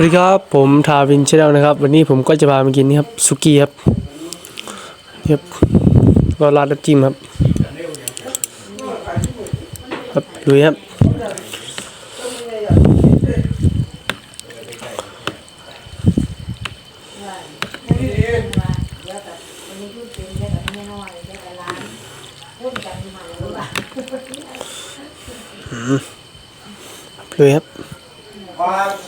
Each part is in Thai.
วัสดีครับ ผมทาวินชแนลนะครับ วันนี้ผมก็จะพามากินนี่ครับสุกี้ครับนี่ครับก็ราดน้ำจิ้มครับ ครับลุยครับลุยครับ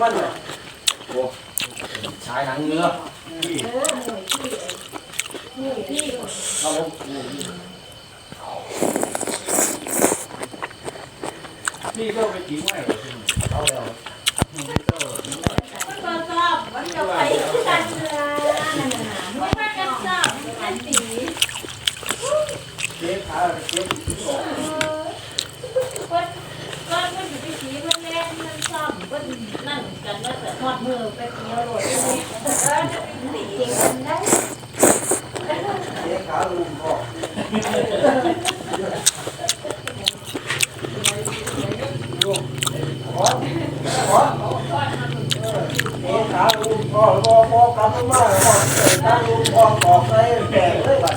ชายหนังเนื้อนี่ก็ไปกินไว้เอาแล้ว เจ๊ขาเจ๊ เจ๊ขาลุงพ่อขอขอเจ๊ขาลุงพ่อพ่อพ่อกลับมาพ่อเจ๊ขาลุงพ่อบอกเลยแก่เลยบัด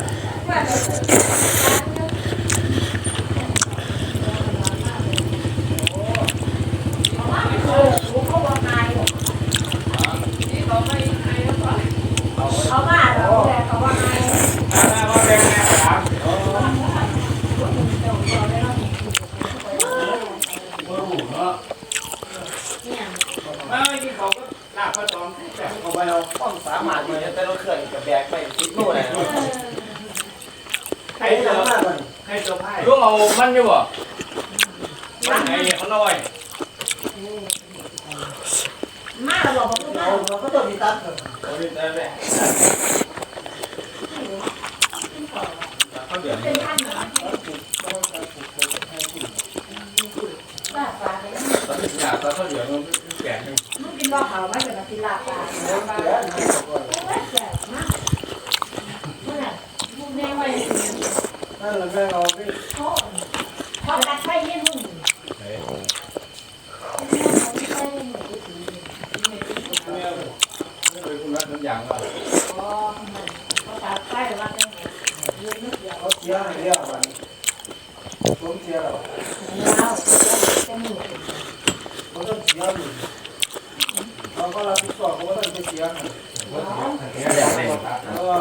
เอาไปเอาต้องสามารถอยู่ในแต่รถเครื่องกับแบกไปติดนู่นเลยใครไอ้เจหนัองมากมันใครเจอไพ่ลุงเอามันอยู่บ่มันไงเขาลอยเราเราก็ต้องมีตัดเขาเรียนได้แหละเขาเดือดตอนที่อยากตอนเขาเดือดมันแก่ห นึ่งเสียนั่นแหละแม่เราไปเนี่ยไม่เคยคุณรักน้ำยางว่าเขาเสียให้เรียกวันผมเสียแล้วเขาต้องเสียอยู่ เราก็รับผิดชอบเขาก็ต้องไปเสียให้อยากเล่นเออ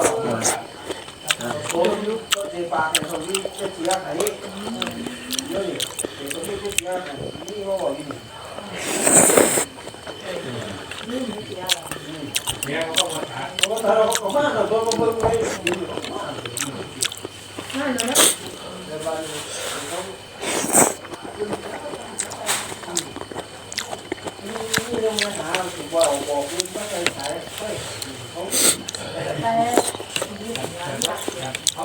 ผมยุบก็เทปากเนี่ยเขาที่จะเสียให้เยอะนี่เด็กคนที่จะเสียให้นี่เขาบอกอยู่เนี่ยเขาต้องมาถามเพราะว่าเราเขามาเราก็เบิ่งไว้อยู่แต่บ้านเขานี่ลงมาหาถูกว่าบอกคุณว่าใครขายเฮ้ยเขา เขา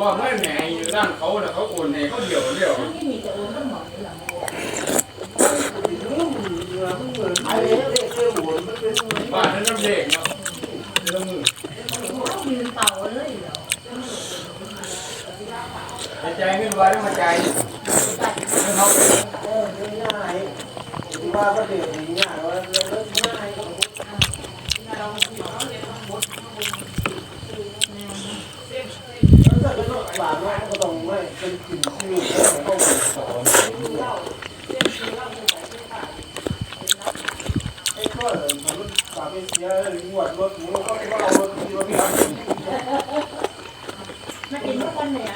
ว่าแม่แม่อยู่ด้านเขาน่ะเขาโอนให้เขาเดี่ยวเดี่ยว เหมือนไอ้เรื่องเรื่องหัวมันเป็น บ้านนั้นน้ำเด็กเนาเรื่องมือใจเงินไว้แล้วมาใจเงินเขาไปเออง่ายที่ว่าก็เดือดายว่าเรื่องง่ายถ้าเป็นหลานว่าก็ต้องไม่เป็นกลิ่นซิ่วแล้วก็สอนไอ้ข้อมันฝากไปเสียงวดรถหมูก็ว่าเอารถที่รถที่ มากินทุกคนเนี่ย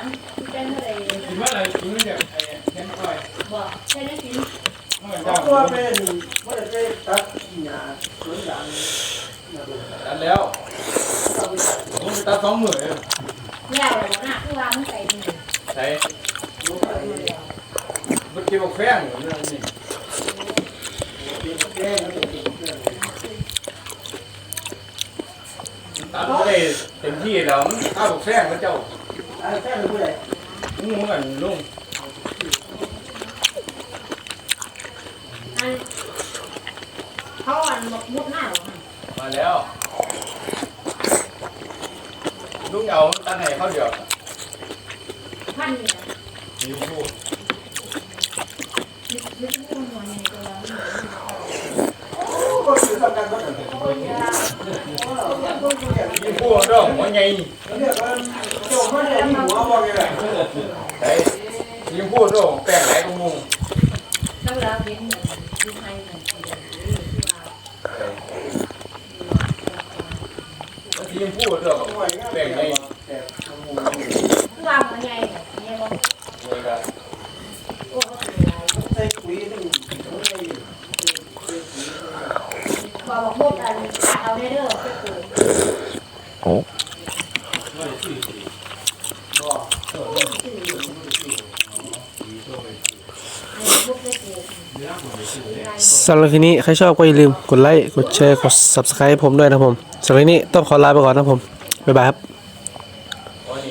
เป็นอะไรกินเมื่อไหร่กินไม่เด็กไอ้แค่ไม่ค่อยบอกใช่ได้กินเมื่อไหร่เอาเจ้าตัวเป็นไม่ได้ไปตัดหญ้าสวนยางตัดแล้วผมตัดสองหมื่นแล้วเลยนะคือว่ามันใส่ดีใส่เมื่อกี้บอกแฟงเหมือนนี่แก้ก็เป็นแก้ ตัดไม่ได้เต็มที่แล้วมันข้าวบอกแฟงแล้วเจ้าไอ้แก้เป็นผู้ใดงูกันลุงอันเขาอันมุดหน้าหรอมาแล้วลุงเอาตัดให้เขาเดียวพันเนี่ยมีพูดนึกว่าหัวใหญ่ตัวเราก็คือทำกันก็เป็นมีพูดเรื่องหัวใหญ่เรียกว่าโจมไม่ได้ที่หัวบอกยังไงใส่มีพูดเรื่องแป้งไหลของมุงถ้าเราเป็นเหมือนที่ไทย เหมือนที่เราทีมพูดเรื่องห่วยง่ายแต่แต่ คือว่าหัวใหญ่เนี่ยเนี่ยบอก เลยกัน โอ้ก็เป็นไร ใส่ปุ๋ยนึงไม่ได้ บอกบอกมุดอันเอาได้เด้อไปปลูก สำหรับคลิปนี้ ใครชอบก็อย่าลืมกดไลค์ กดแชร์ กด subscribe ผมด้วยนะผมสำหรับคลิปนี้ต้องขอลาไปก่อนนะผม บ๊ายบายครับ